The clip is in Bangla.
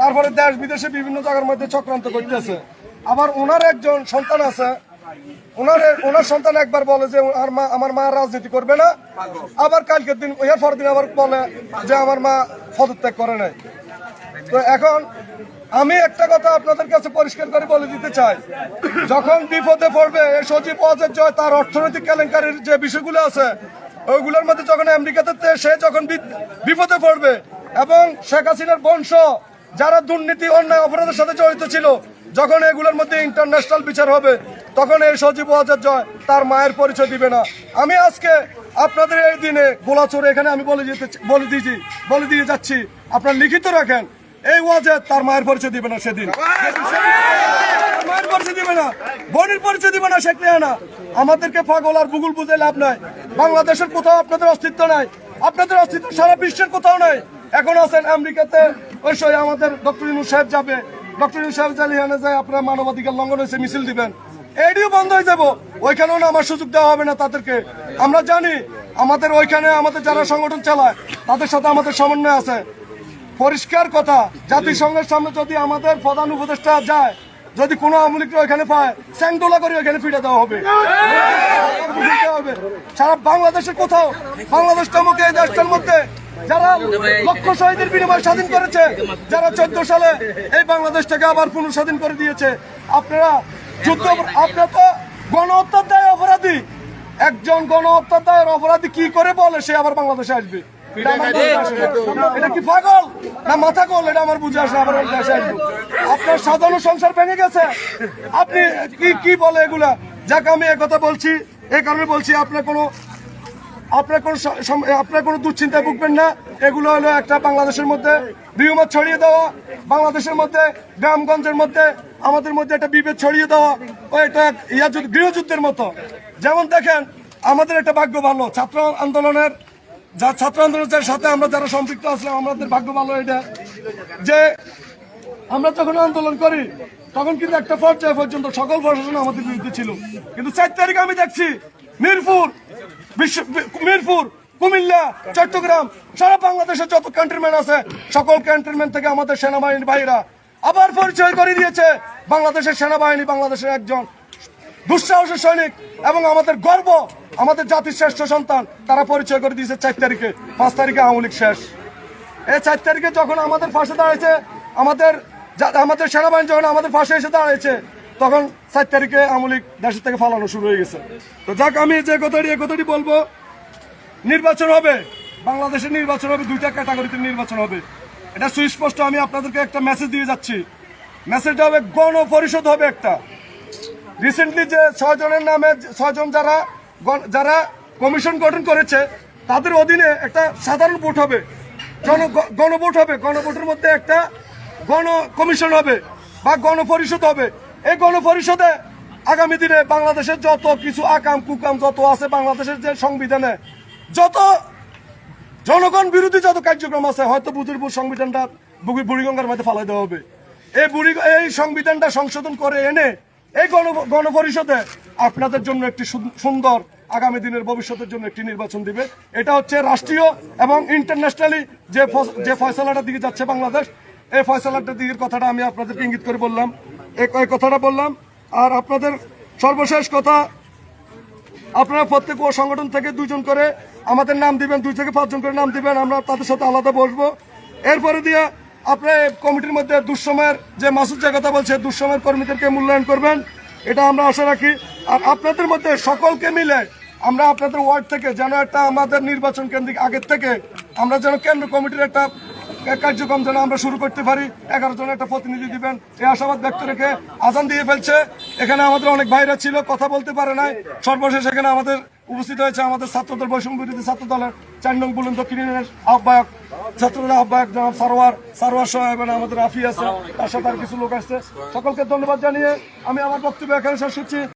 তারপরে দেশ বিদেশে বিভিন্ন জায়গার মধ্যে চক্রান্ত করতেছে। আবার ওনার একজন সন্তান আছে ওনার ওনার সন্তান একবার বলে যে আমার মা রাজনীতি করবে না। আবার কালকের দিন দিন আবার বলে যে, আমার মা পদত্যাগ করে নাই। তো এখন আমি একটা কথা আপনাদের কাছে পরিষ্কার করে বলে দিতে চাই। যখন বিপদে পড়বে, এই সজীব অজের জয়, তার অর্থনৈতিক কেলেঙ্কারির যে বিষয়গুলো আছে ওইগুলোর মধ্যে যখন আমেরিকাতে সে যখন বিপদে পড়বে, এবং শেখ হাসিনার বংশ যারা দুর্নীতি, অন্যায়, অপরাধের সাথে জড়িত ছিল, যখন এগুলোর মধ্যে ইন্টারন্যাশনাল বিচার হবে, তখন এই সজীব জয় তার মায়ের পরিচয় দিবে না। আমি আজকে আপনাদের এই দিনে গোলাচোর এখানে আমি বলে যেতে বলে দিয়েছি, বলে দিয়ে যাচ্ছি। আপনারা লিখিত রাখেন, এই ওয়াজে তার মায়ের পরিচয় দিবে না সেদিন। মায়ের পরিচয় দিবে না, বোনের পরিচয় দিবে না শেখ রেহানা আমাদেরকে পাগল আর বুগুল বুঝে লাভ নাই। বাংলাদেশের কোথাও আপনাদের অস্তিত্ব নাই। আপনাদের অস্তিত্ব সারা বিশ্বের কোথাও নাই। এখন আছেন আমেরিকাতে ওই সই আমাদের ডক্টর ইনু সাহেব যাবে। ডক্টর ইনু সাহেব জালিহানে যায় আপনার মানবাধিকার লঙ্ঘন হয়েছে, মিছিল দিবেন। এডিও বন্ধ হয়ে যাব। ওইখানেও না আমার সুযোগ দেওয়া হবে না তাদেরকে। আমরা জানি, আমাদের ওইখানে আমাদের যারা সংগঠন চালায়, তাদের সাথে আমাদের সমন্বয় আছে। পরিষ্কার কথা, জাতিসংঘের সামনে যদি আমাদের প্রধান উপদেষ্টা যায়, যদি কোনো আমলিক ওইখানে পায় স্যাংডোলা করে ওইখানে ফিরে দেওয়া হবে। সারা বাংলাদেশের কোথাও বাংলাদেশ নামক এই দেশটার মধ্যে যারা লক্ষ শহীদের বিনিময় স্বাধীন করেছে, যারা চোদ্দ সালে এই বাংলাদেশটাকে আবার পুনঃস্বাধীন করে দিয়েছে, আপনারা যুদ্ধ আপনারা তো গণহত্যার দায় অপরাধী। একজন গণহত্যার দায়ের অপরাধী কি করে বলে সে আবার বাংলাদেশে আসবে? এটা আমার কি পাগল? না, মাথা কল এটা আমার বুঝে আসে আবার দেশে আসবে। আপনার সাধারণ সংসার ভেঙে গেছে। আপনি কি কি বলে এগুলা? যাকে, আমি কথা বলছি এই কারণে বলছি, আপনার কোনো আপনার কোনো আপনার কোনো দুশ্চিন্তায় ভুগবেন না। এগুলো হলো একটা বাংলাদেশের মধ্যে বিহমত ছড়িয়ে দেওয়া, বাংলাদেশের মধ্যে, গ্রামগঞ্জের মধ্যে, আমাদের মধ্যে একটা বিভেদ ছড়িয়ে দেওয়া, ও এটা ইয়া যুদ্ধ- গৃহযুদ্ধের মতো। যেমন দেখেন, আমাদের একটা ভাগ্য ভালো, ছাত্র আন্দোলনের, যা ছাত্র আন্দোলনের সাথে আমরা যারা সম্পৃক্ত আসলাম আমাদের ভাগ্য ভালো এটা। যে আমরা যখন আন্দোলন করি, তখন কিন্তু একটা পর্যায়ে পর্যন্ত সকল প্রশাসন আমাদের বিরুদ্ধে ছিল। কিন্তু চার তারিখে আমি দেখছি, মিরপুর বিশ্ব মিরপুর, কুমিল্লা, চট্টগ্রাম, সারা বাংলাদেশে যত ক্যান্টনমেন্ট আছে, সকল ক্যান্টনমেন্ট থেকে আমাদের সেনাবাহিনীর ভাইরা আবার পরিচয় করে দিয়েছে। বাংলাদেশের সেনাবাহিনী বাংলাদেশের একজন দুঃসাহসী সৈনিক এবং আমাদের গর্ব, আমাদের জাতির শ্রেষ্ঠ সন্তান, তারা পরিচয় করে দিয়েছে চার তারিখে, পাঁচ তারিখে আওয়ামী লীগ শেষ। এই চার তারিখে যখন আমাদের পাশে দাঁড়িয়েছে, আমাদের আমাদের সেনাবাহিনী যখন আমাদের পাশে এসে দাঁড়িয়েছে তখন চার তারিখে আমলিক দেশের থেকে ফালানো শুরু হয়ে গেছে। তো যাক, আমি যে কথাটি কথাটি বলব, নির্বাচন হবে, বাংলাদেশের নির্বাচন হবে, দুইটা ক্যাটাগরিতে নির্বাচন হবে। এটা সুস্পষ্ট, আমি আপনাদেরকে একটা মেসেজ দিয়ে যাচ্ছি। মেসেজটা হবে, গণপরিষদ হবে একটা। রিসেন্টলি যে ছয়জনের নামে, ছয়জন যারা, গণ- যারা কমিশন গঠন করেছে, তাদের অধীনে একটা সাধারণ ভোট হবে। জন গ- গণভোট হবে। গণভোটের মধ্যে একটা গণ কমিশন হবে বা গণপরিষদ হবে। এই গণপরিষদে আগামী দিনে বাংলাদেশের যত কিছু আকাম, কুকাম যত আছে বাংলাদেশের যে সংবিধানে, যত জনগণ বিরোধী যত কার্যক্রম আছে, হয়তো বুধুরপুর সংবিধানটা বুড়ি বুড়িগঙ্গার মধ্যে ফালাই দেওয়া হবে। এই বুড়ি এই সংবিধানটা সংশোধন করে এনে এই গণ গণপরিষদে আপনাদের জন্য একটি সুন্দর আগামী দিনের ভবিষ্যতের জন্য একটি নির্বাচন দিবে। এটা হচ্ছে রাষ্ট্রীয় এবং ইন্টারন্যাশনালি যে যে ফয়সলাটার দিকে যাচ্ছে বাংলাদেশ, এই ফয়সলাটার দিকের কথাটা আমি আপনাদেরকে ইঙ্গিত করে বললাম। এই কথাটা বললাম। আর আপনাদের সর্বশেষ কথা, আপনারা প্রত্যেক সংগঠন থেকে দুজন করে আমাদের নাম দিবেন, দুই থেকে পাঁচজন করে নাম দিবেন, আমরা তাদের সাথে আলাদা বসবো। এরপরে দিয়ে আপনার কমিটির মধ্যে দুঃসময়ের যে মাসুদ যে কথা বলছে দুঃসময়ের কর্মীদেরকে মূল্যায়ন করবেন। এটা আমরা আশা রাখি। আর আপনাদের মধ্যে সকলকে মিলে আমরা আপনাদের ওয়ার্ড থেকে যেন একটা আমাদের নির্বাচন কেন্দ্রিক আগের থেকে আমরা যেন কেন্দ্র কমিটির একটা কার্যক্রম যেন আমরা শুরু করতে পারি। এগারো জনের একটা প্রতিনিধি দিবেন। এই আশাবাদ ব্যক্ত রেখে আজান দিয়ে ফেলছে। এখানে আমাদের অনেক ভাইরা ছিল, কথা বলতে পারে নাই। সর্বশেষ এখানে আমাদের উপস্থিত হয়েছে আমাদের ছাত্রদের বৈষম্য বিরোধী ছাত্র দলের চার নং বুলন দক্ষিণ আহ্বায়ক ছাত্রদের আহ্বায়ক জনাব সারোয়ার সারোয়ার সহ আমাদের রাফি আছে। তার সাথে আর কিছু লোক আসছে। সকলকে ধন্যবাদ জানিয়ে আমি আমার বক্তব্য এখানে শেষ করছি।